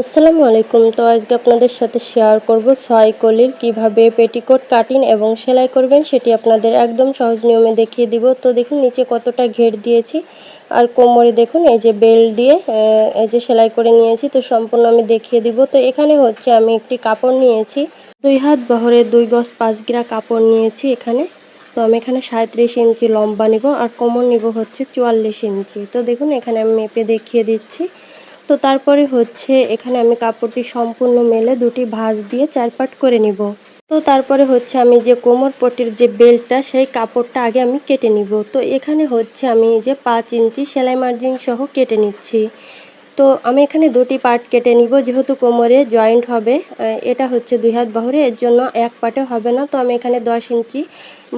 আসসালামু আলাইকুম। তো আজকে আপনাদের সাথে শেয়ার করব ছয় কলির কীভাবে পেটিকোট কাটিং এবং সেলাই করবেন সেটি আপনাদের একদম সহজ নিয়মে দেখিয়ে দিব। তো দেখুন, নিচে কতটা ঘের দিয়েছি। আর কোমরে দেখুন, এই যে বেল দিয়ে এই যে সেলাই করে নিয়েছি। তো সম্পূর্ণ আমি দেখিয়ে দিব। তো এখানে হচ্ছে আমি একটি কাপড় নিয়েছি। দুই হাত বহরে দুই গজ পাঁচ গিরা কাপড় নিয়েছি এখানে। তো আমি এখানে সাঁত্রিশ ইঞ্চি লম্বা নিব আর কোমর নিব হচ্ছে চুয়াল্লিশ ইঞ্চি। তো দেখুন, এখানে আমি মেপে দেখিয়ে দিচ্ছি। তো তারপরে হচ্ছে এখানে আমি কাপড়টি সম্পূর্ণ মেলে দুটি ভাঁজ দিয়ে চারপাট করে নিব। তো তারপরে হচ্ছে আমি যে কোমর পটির যে বেল্টটা, সেই কাপড়টা আগে আমি কেটে নিব। তো এখানে হচ্ছে আমি যে পাঁচ ইঞ্চি সেলাই মার্জিন সহ কেটে নিচ্ছি। তো আমি এখানে দুটি পার্ট কেটে নিব, যেহেতু কোমরে জয়েন্ট হবে এটা হচ্ছে দুই হাত বাহুরে, এর জন্য এক পার্টে হবে না। তো আমি এখানে দশ ইঞ্চি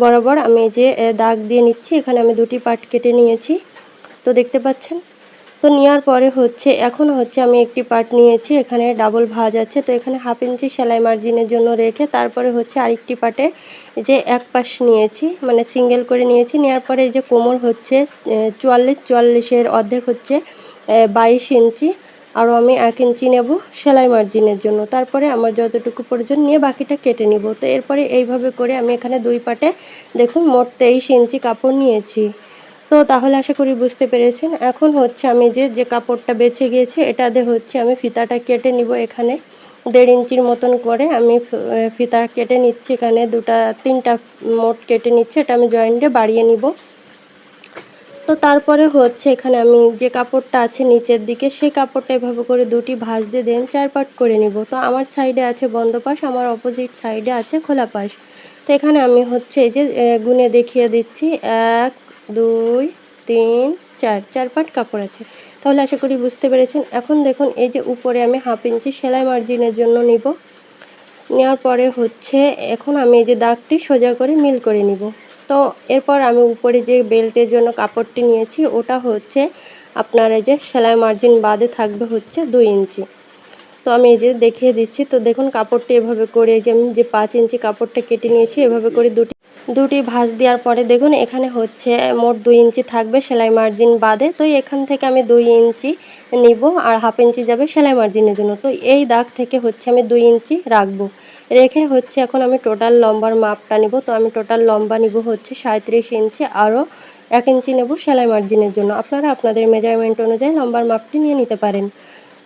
বরাবর আমি যে দাগ দিয়ে নিচ্ছি, এখানে আমি দুটি পার্ট কেটে নিয়েছি। তো দেখতে পাচ্ছেন? তো নেওয়ার পরে হচ্ছে, এখন হচ্ছে আমি একটি পার্ট নিয়েছি, এখানে ডাবল ভাজ আছে, তো এখানে হাফ ইঞ্চি সেলাই মার্জিনের জন্য রেখে তারপরে হচ্ছে আরেকটি পার্টে যে এক পাশ নিয়েছি মানে সিঙ্গেল করে নিয়েছি, নেওয়ার পরে যে কোমর হচ্ছে চুয়াল্লিশ, চুয়াল্লিশের অর্ধেক হচ্ছে বাইশ ইঞ্চি, আরও আমি এক ইঞ্চি নেব সেলাই মার্জিনের জন্য। তারপরে আমার যতটুকু প্রয়োজন নিয়ে বাকিটা কেটে নিব। তো এরপরে এইভাবে করে আমি এখানে দুই পাটে, দেখুন মোট তেইশ ইঞ্চি কাপড় নিয়েছি। তো তাহলে আশা করি বুঝতে পেরেছেন। এখন হচ্ছে আমি যে যে কাপড়টা বেছে গিয়েছে এটাতে হচ্ছে আমি ফিতাটা কেটে নিব এখানে। দেড় ইঞ্চির মতন করে আমি ফিতা কেটে নিচ্ছি এখানে। দুটা, তিনটা মোট কেটে নিচ্ছে, এটা আমি জয়েন্টে বাড়িয়ে নিব। তো তারপরে হচ্ছে এখানে আমি যে কাপড়টা আছে নিচের দিকে, সেই কাপড়টা এভাবে করে দুটি ভাঁজ দিয়ে দেন চার পাট করে নিব। তো আমার সাইডে আছে বন্ধ পাশ, আমার অপোজিট সাইডে আছে খোলা পাশ। তো এখানে আমি হচ্ছে এই যে গুনে দেখিয়ে দিচ্ছি। এক দুই, তিন, চার চার পাট কাপড় আছে। তাহলে আশা করি বুঝতে পেরেছেন। এখন দেখুন, এই যে উপরে আমি হাফ ইঞ্চি সেলাই মার্জিনের জন্য নিব। নেওয়ার পরে হচ্ছে, এখন আমি এই যে দাগটি সোজা করে মিল করে নিব। তো এরপর আমি উপরে যে বেল্টের জন্য কাপড়টি নিয়েছি, ওটা হচ্ছে আপনার এই যে সেলাই মার্জিন বাদে থাকবে হচ্ছে দুই ইঞ্চি। তো আমি এই যে দেখিয়ে দিচ্ছি। তো দেখুন কাপড়টি এভাবে করে যে আমি যে পাঁচ ইঞ্চি কাপড়টা কেটে নিয়েছি, এভাবে করে দুটি দুটি ভাঁজ দেওয়ার পরে দেখুন এখানে হচ্ছে মোট দুই ইঞ্চি থাকবে সেলাই মার্জিন বাদে। তো এখান থেকে আমি দুই ইঞ্চি নিব আর হাফ ইঞ্চি যাবে সেলাই মার্জিনের জন্য। তো এই দাগ থেকে হচ্ছে আমি দুই ইঞ্চি রাখব। রেখে হচ্ছে এখন আমি টোটাল লম্বার মাপটা নিব। তো আমি টোটাল লম্বা নিব হচ্ছে সাঁত্রিশ ইঞ্চি আরও এক ইঞ্চি নেব সেলাই মার্জিনের জন্য। আপনারা আপনাদের মেজারমেন্ট অনুযায়ী লম্বার মাপটি নিয়ে নিতে পারেন।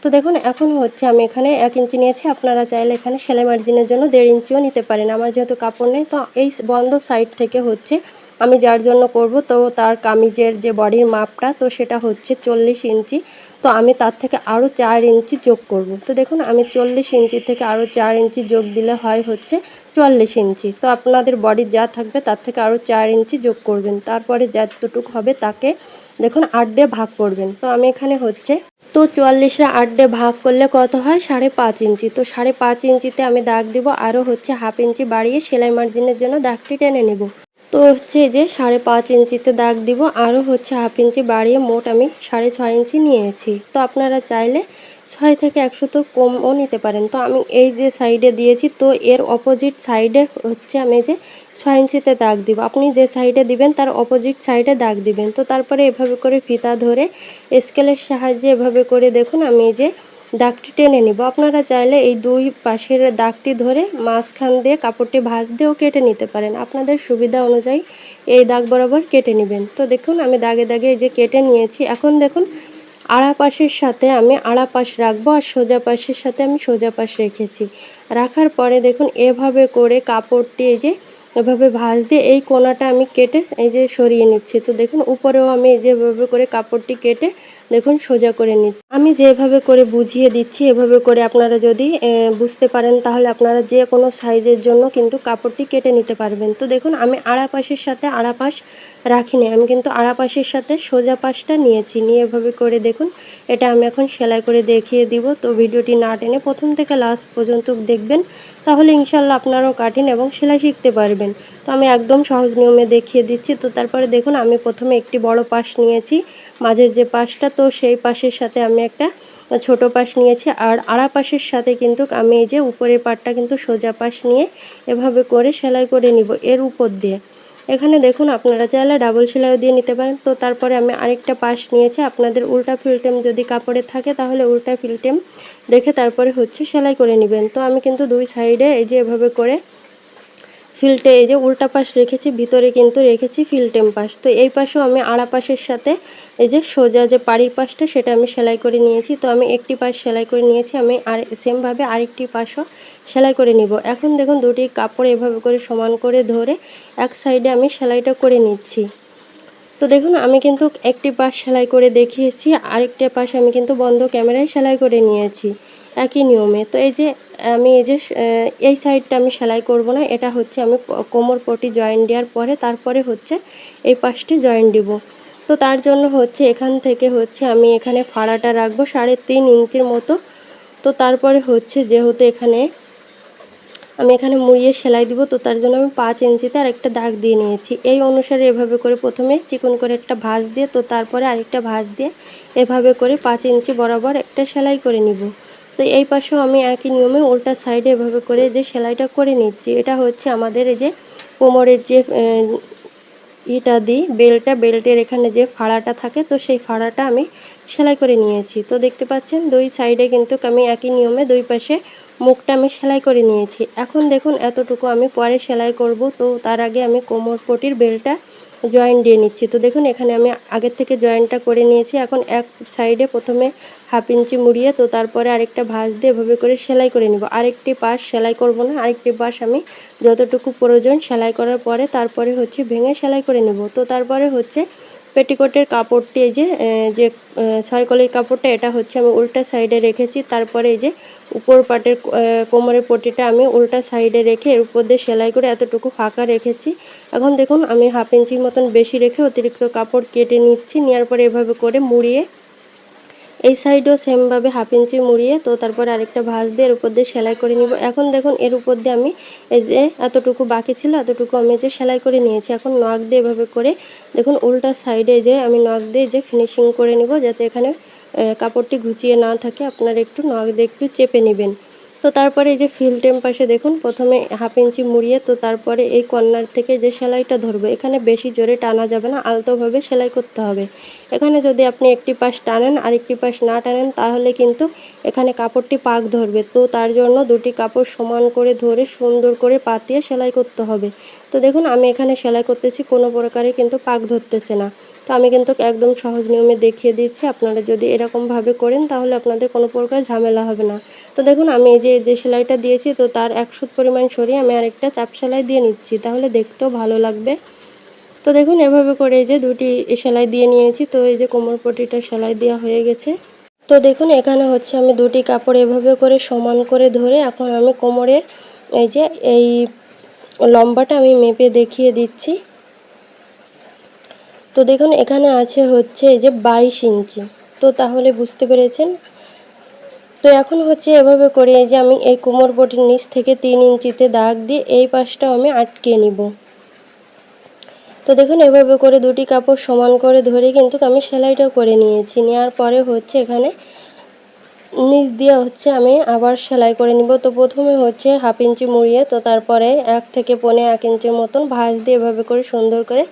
তো দেখুন এখন হচ্ছে। আমি এখানে এক ইঞ্চি নিয়েছি। আপনারা চাইলে এখানে সেলাই মার্জিনের জন্য দেড় ইঞ্চিও নিতে পারেন। আমার যেহেতু কাপড় নেই, তো এই বন্ধ সাইড থেকে হচ্ছে আমি যার জন্য করব, তো তার কামিজের যে বডির মাপটা, তো সেটা হচ্ছে চল্লিশ ইঞ্চি। তো আমি তার থেকে আরও চার ইঞ্চি যোগ করব। তো দেখুন, আমি চল্লিশ ইঞ্চি থেকে আরও চার ইঞ্চি যোগ দিলে হয় হচ্ছে চল্লিশ ইঞ্চি। তো আপনাদের বডির যা থাকবে, তার থেকে আরও চার ইঞ্চি যোগ করবেন। তারপরে যতটুকু হবে তাকে দেখুন, আট দিয়ে ভাগ করবেন। তো আমি এখানে হচ্ছে, তো চুয়াল্লিশে আট ডে ভাগ করলে কত হয়? সাড়ে পাঁচ ইঞ্চি। তো সাড়ে পাঁচ ইঞ্চিতে আমি দাগ দিব, আরও হচ্ছে হাফ ইঞ্চি বাড়িয়ে সেলাই মার্জিনের জন্য দাগটি টেনে নেব। তো হচ্ছে যে সাড়ে পাঁচ ইঞ্চিতে দাগ দিব, আরও হচ্ছে হাফ ইঞ্চি বাড়িয়ে মোট আমি সাড়ে ছয় ইঞ্চি নিয়েছি। তো আপনারা চাইলে ছয় থেকে একশো তো কমও নিতে পারেন। তো আমি এই যে সাইডে দিয়েছি, তো এর অপোজিট সাইডে হচ্ছে আমি যে ছয় ইঞ্চিতে দাগ দিব। আপনি যে সাইডে দিবেন, তার অপোজিট সাইডে দাগ দিবেন। তো তারপরে এভাবে করে ফিতা ধরে স্কেলের সাহায্যে এভাবে করে দেখুন, আমি যে দাগটি টেনে নিব। আপনারা চাইলে এই দুই পাশের দাগটি ধরে মাঝখান দিয়ে কাপড়টি ভাঁজ দিয়েও কেটে নিতে পারেন। আপনাদের সুবিধা অনুযায়ী এই দাগ বরাবর কেটে নেবেন। তো দেখুন, আমি দাগে দাগে এই যে কেটে নিয়েছি। এখন দেখুন আড়া পাশের সাথে আমি আড়া পাশ রাখব আর সোজা পাশের সাথে আমি সোজা পাশ রেখেছি। রাখার পরে দেখুন এভাবে করে কাপড়টি এই যে এভাবে ভাঁজ দিয়ে এই কোনাটা আমি কেটে এই যে সরিয়ে নিচ্ছি। তো দেখুন উপরেও আমি এই যেভাবে করে কাপড়টি কেটে দেখুন সোজা করে নিচ্ছি। আমি যেভাবে করে বুঝিয়ে দিচ্ছি, এভাবে করে আপনারা যদি বুঝতে পারেন তাহলে আপনারা যে কোনো সাইজের জন্য কিন্তু কাপড়টি কেটে নিতে পারবেন। তো দেখুন আমি আড়া পাশের সাথে আড়া পাশ রাখিনি। আমি কিন্তু আড়া পাশের সাথে সোজা পাশটা নিয়েছি। নিয়ে এভাবে করে দেখুন, এটা আমি এখন সেলাই করে দেখিয়ে দিব। তো ভিডিওটি না টেনে প্রথম থেকে লাস্ট পর্যন্ত দেখবেন, তাহলে ইনশাল্লাহ আপনারাও কাটিন এবং সেলাই শিখতে পারবেন। তো আমি একদম সহজ নিয়মে দেখিয়ে দিচ্ছি। তো তারপরে দেখুন, আমি প্রথমে একটি বড় পাশ নিয়েছি। মাঝের যে পাশটা, তো সেই পাশের সাথে আমি একটা ছোট পাশ নিয়েছি। আর আড়া পাশের সাথে কিন্তু আমি এই যে উপরের পাটটা কিন্তু সোজা পাশ নিয়ে এভাবে করে সেলাই করে নিব এর উপর দিয়ে। এখানে দেখুন আপনারা চাইলে ডাবল সেলাইও দিয়ে নিতে পারেন। তো তারপরে আমি আরেকটা পাশ নিয়েছি, আপনাদের উল্টা ফিল্টেম যদি কাপড়ে থাকে তাহলে উল্টা ফিল্টেম দেখে তারপরে হচ্ছে সেলাই করে নেবেন। তো আমি কিন্তু দুই সাইডে এই যে এভাবে করে ফিল্টে এই যে উল্টা পাশ রেখেছি, ভিতরে কিন্তু রেখেছি ফিল্টেম পাশ। তো এই পাশেও আমি আড়া পাশের সাথে এই যে সোজা যে পাড়ির পাশটা সেটা আমি সেলাই করে নিয়েছি। তো আমি একটি পাশ সেলাই করে নিয়েছি, আমি আর সেমভাবে আরেকটি পাশও সেলাই করে নিব। এখন দেখুন দুটি কাপড় এভাবে করে সমান করে ধরে এক সাইডে আমি সেলাইটা করে নিচ্ছি। তো দেখুন, আমি কিন্তু একটি পাশ সেলাই করে দেখিয়েছি, আরেকটি পাশ আমি কিন্তু বন্ধ ক্যামেরায় সেলাই করে নিয়েছি, একই নিয়মে। তো এই যে, আমি এই যে এই সাইডটা আমি সেলাই করব না, এটা হচ্ছে আমি কোমর পটি জয়েন দেওয়ার পরে, তারপরে হচ্ছে এই পাশটি জয়েন দিব। তো তার জন্য হচ্ছে, এখান থেকে হচ্ছে আমি এখানে ফাড়াটা রাখব সাড়ে তিন ইঞ্চির মতো। তো তারপরে হচ্ছে, যেহেতু এখানে আমি এখানে মুড়িয়ে সেলাই দিব, তো তার জন্য আমি পাঁচ ইঞ্চিতে আরেকটা দাগ দিয়ে নিয়েছি। এই অনুসারে এভাবে করে প্রথমে চিকন করে একটা ভাঁজ দিয়ে, তো তারপরে আরেকটা ভাঁজ দিয়ে এভাবে করে পাঁচ ইঞ্চি বরাবর একটা সেলাই করে নিব। তো এই পাশেও আমি একই নিয়মে উল্টা সাইডে এভাবে করে যে সেলাইটা করে নিচ্ছি, এটা হচ্ছে আমাদের এই যে কোমরের যে ইটা দিই, বেলটা, বেল্টের এখানে যে ফাড়াটা থাকে, তো সেই ফাড়াটা আমি সেলাই করে নিয়েছি। তো দেখতে পাচ্ছেন, দুই সাইডে কিন্তু আমি একই নিয়মে দুই পাশে মুখটা আমি সেলাই করে নিয়েছি। এখন দেখুন, এতটুকু আমি পরে সেলাই করব। তো তার আগে আমি কোমর পটির বেলটা জয়েন দিয়ে নিচ্ছি। তো দেখুন, এখানে আমি আগের থেকে জয়েনটা করে নিয়েছি। এখন এক সাইডে প্রথমে হাফ ইঞ্চি মুড়িয়ে, তো তারপরে আরেকটা ভাঁজ দিয়ে এভাবে করে সেলাই করে নিব। আরেকটি পাশ সেলাই করব না, আরেকটি পাশ আমি যতটুকু প্রয়োজন সেলাই করার পরে তারপরে হচ্ছে ভেঙে সেলাই করে নেব। তো তারপরে হচ্ছে পেটিকোটের কাপড়টি, এই যে যে ছয়কলির কাপড়টা, এটা হচ্ছে আমি উল্টা সাইডে রেখেছি। তারপরে এই যে, উপর পাটের কোমরের পটিটা আমি উল্টা সাইডে রেখে এর উপর দিয়ে সেলাই করে এতটুকু ফাঁকা রেখেছি। এখন দেখুন, আমি হাফ ইঞ্চির মতন বেশি রেখে অতিরিক্ত কাপড় কেটে নিচ্ছি। নেওয়ার পরে এভাবে করে মুড়িয়ে এই সাইডও সেমভাবে হাফ ইঞ্চি মুড়িয়ে তো তারপরে আরেকটা ভাঁজ দিয়ে এর উপর দিয়ে সেলাই করে নিব। এখন দেখুন এর উপর দিয়ে আমি এই যে এতটুকু বাকি ছিল, এতটুকু আমি যে সেলাই করে নিয়েছি। এখন নখ দিয়ে এভাবে করে দেখুন উল্টা সাইডে যে আমি নখ দিয়ে যে ফিনিশিং করে নিব যাতে এখানে কাপড়টি ঘুচিয়ে না থাকে। আপনারা একটু নখ দিয়ে একটু চেপে নেবেন। তো তারপরে এই যে ফিল্টেম পাশে দেখুন, প্রথমে হাফ ইঞ্চি মুড়িয়ে, তো তারপরে এই কর্নার থেকে যে সেলাইটা ধরবে, এখানে বেশি জোরে টানা যাবে না, আলতোভাবে সেলাই করতে হবে। এখানে যদি আপনি একটি পাশ টানেন আর একটি পাশ না টানেন, তাহলে কিন্তু এখানে কাপড়টি পাক ধরবে। তো তার জন্য দুটি কাপড় সমান করে ধরে সুন্দর করে পাতিয়ে সেলাই করতে হবে। তো দেখুন, আমি এখানে সেলাই করতেছি, কোনো প্রকারে কিন্তু পাক ধরতেছে না। তো আমি কিন্তু একদম সহজ নিয়মে দেখিয়ে দিচ্ছি, আপনারা যদি এরকমভাবে করেন তাহলে আপনাদের কোনো প্রকার ঝামেলা হবে না। তো দেখুন, আমি এই যে যে সেলাইটা দিয়েছি, তো তার একশো পরিমাণ সরিয়ে আমি আরেকটা চাপ সেলাই দিয়ে নিচ্ছি, তাহলে দেখতেও ভালো লাগবে। তো দেখুন, এভাবে করে এই যে দুটি সেলাই দিয়ে নিয়েছি, তো এই যে কোমর পটিটা সেলাই দেওয়া হয়ে গেছে। তো দেখুন, এখানে হচ্ছে আমি দুটি কাপড় এভাবে করে সমান করে ধরে এখন আমি কোমরের এই যে, এই লম্বাটা আমি মেপে দেখিয়ে দিচ্ছি। তো দেখুন, এখানে আছে হচ্ছে যে বাইশ ইঞ্চি। তো তাহলে বুঝতে পেরেছেন? তো এখন হচ্ছে এভাবে করে যে আমি এই কোমর বটির নিচ থেকে তিন ইঞ্চিতে দাগ দিয়ে এই পাশটাও আমি আটকে নিব। তো দেখুন, এভাবে করে দুটি কাপড় সমান করে ধরে কিন্তু আমি সেলাইটাও করে নিয়েছি। নেওয়ার পরে হচ্ছে এখানে নিচ দিয়ে হচ্ছে আমি আবার সেলাই করে নিব। তো প্রথমে হচ্ছে হাফ ইঞ্চি মুড়িয়ে, তো তারপরে এক থেকে পনে এক ইঞ্চির মতন ভাঁজ দিয়ে এভাবে করে সুন্দর করে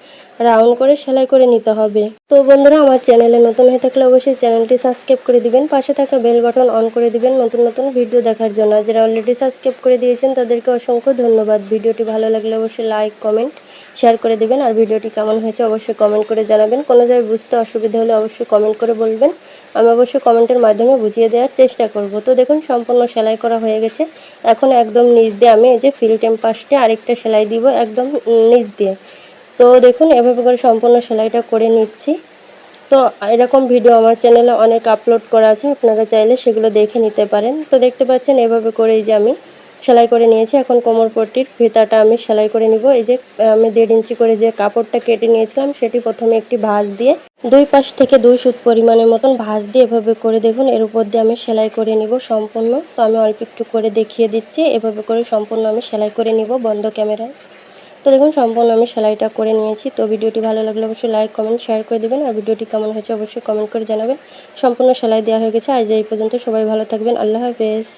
রাউন্ড করে সেলাই করে নিতে হবে। তো বন্ধুরা, আমার চ্যানেলে নতুন হয়ে থাকলে অবশ্যই চ্যানেলটি সাবস্ক্রাইব করে দিবেন। পাশে থাকা বেল বাটন অন করে দিবেন নতুন নতুন ভিডিও দেখার জন্য। যারা অলরেডি সাবস্ক্রাইব করে দিয়েছেন, তাদেরকে অসংখ্য ধন্যবাদ। ভিডিওটি ভালো লাগলে অবশ্যই লাইক কমেন্ট শেয়ার করে দেবেন। আর ভিডিওটি কেমন হয়েছে অবশ্যই কমেন্ট করে জানাবেন। কোনো জায়গায় বুঝতে অসুবিধা হলে অবশ্যই কমেন্ট করে বলবেন। আমি অবশ্যই কমেন্টের মাধ্যমে বুঝিয়ে দেওয়ার চেষ্টা করব। তো দেখুন, সম্পূর্ণ সেলাই করা হয়ে গেছে। এখন একদম নিচ দিয়ে আমি এই যে ফিল টেম্পাসটে আরেকটা সেলাই দিব একদম নিচ দিয়ে। তো দেখুন, এভাবে করে সম্পূর্ণ সেলাইটা করে নিচ্ছি। তো এরকম ভিডিও আমার চ্যানেলে অনেক আপলোড করা আছে, আপনারা চাইলে সেগুলো দেখে নিতে পারেন। তো দেখতে পাচ্ছেন, এভাবে করেই যে আমি সেলাই করে নিয়েছি। এখন কোমর পট্টির ফিতাটা আমি সেলাই করে নিব। এই যে, আমি দেড় ইঞ্চি করে যে কাপড়টা কেটে নিয়েছিলাম, সেটি প্রথমে একটি ভাঁজ দিয়ে দুই পাশ থেকে দুই সুত পরিমাণের মতন ভাঁজ দিয়ে এভাবে করে দেখুন, এর উপর দিয়ে আমি সেলাই করে নিব সম্পূর্ণ। তো আমি অল্প একটু করে দেখিয়ে দিচ্ছি। এভাবে করে সম্পূর্ণ আমি সেলাই করে নিব বন্ধ ক্যামেরায়। তো দেখুন, সম্পূর্ণ আমি সেলাইটা করে নিয়েছি। তো ভিডিওটি ভালো লাগলে অবশ্যই লাইক কমেন্ট শেয়ার করে দেবেন। আর ভিডিওটি কেমন হয়েছে অবশ্যই কমেন্ট করে জানাবেন। সম্পূর্ণ সেলাই দেওয়া হয়ে গেছে। আজ এই পর্যন্ত সবাই ভালো থাকবেন। আল্লাহ হাফেজ।